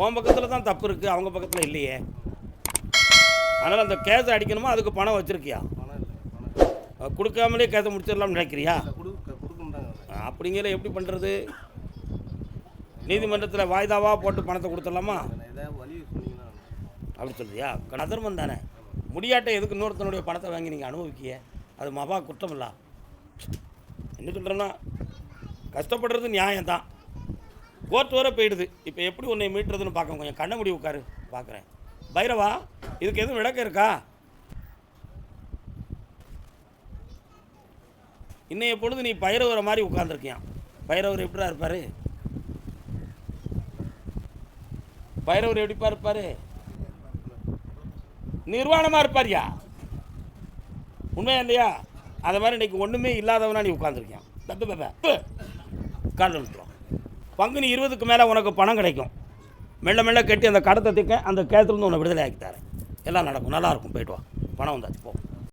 உன் பக்கத்தில் தான் தப்பு இருக்குது அவங்க பக்கத்தில் இல்லையே. அதனால் அந்த கேஸை அடிக்கணுமா? அதுக்கு பணம் வச்சுருக்கியா? கொடுக்காமலே கேஸை முடிச்சிடலாம்னு நினைக்கிறியா? அப்படிங்கிற எப்படி பண்ணுறது நீதிமன்றத்தில் வாய்தாவாக போட்டு பணத்தை கொடுத்துடலாமா? அப்படி சொல்றியா? கணதர்மம் தானே. முடியாட்ட எதுக்கு இன்னொருத்தனுடைய பணத்தை வாங்கி நீங்கள் அனுபவிக்கிய? அது மகா குற்றம் இல்ல என்ன சொல்கிறேன்னா கஷ்டப்படுறது நியாயம்தான். கோர்ட் வர போயிடுது. இப்போ எப்படி உன்னை மீட்டுறதுன்னு பார்க்க கொஞ்சம் கண்ண முடி உட்காரு. பார்க்குறேன். பைரவா இதுக்கு எதுவும் விளக்கம் இருக்கா? இன்னைய பொழுது நீ பைரவரை மாதிரி உட்காந்துருக்கியான் பைரவர் எப்படிடா இருப்பார்? பைரவர் எப்படிப்பா இருப்பார்? நிர்வாணமாக இருப்பாரியா? உண்மையா இல்லையா? அதை மாதிரி இன்னைக்கு ஒன்றுமே இல்லாதவனா நீ உட்காந்துருக்கியான் தப்பு பேப்ப காலில் பங்குனி இருபதுக்கு மேலே உனக்கு பணம் கிடைக்கும். மெல்ல மெல்ல கட்டி அந்த கடத்தை திக்க அந்த கேத்துலேருந்து உன்னை விடுதலை ஆக்கி தரேன். எல்லாம் நடக்கும். நல்லாயிருக்கும் போயிட்டு வா. பணம் வந்தாச்சு போ.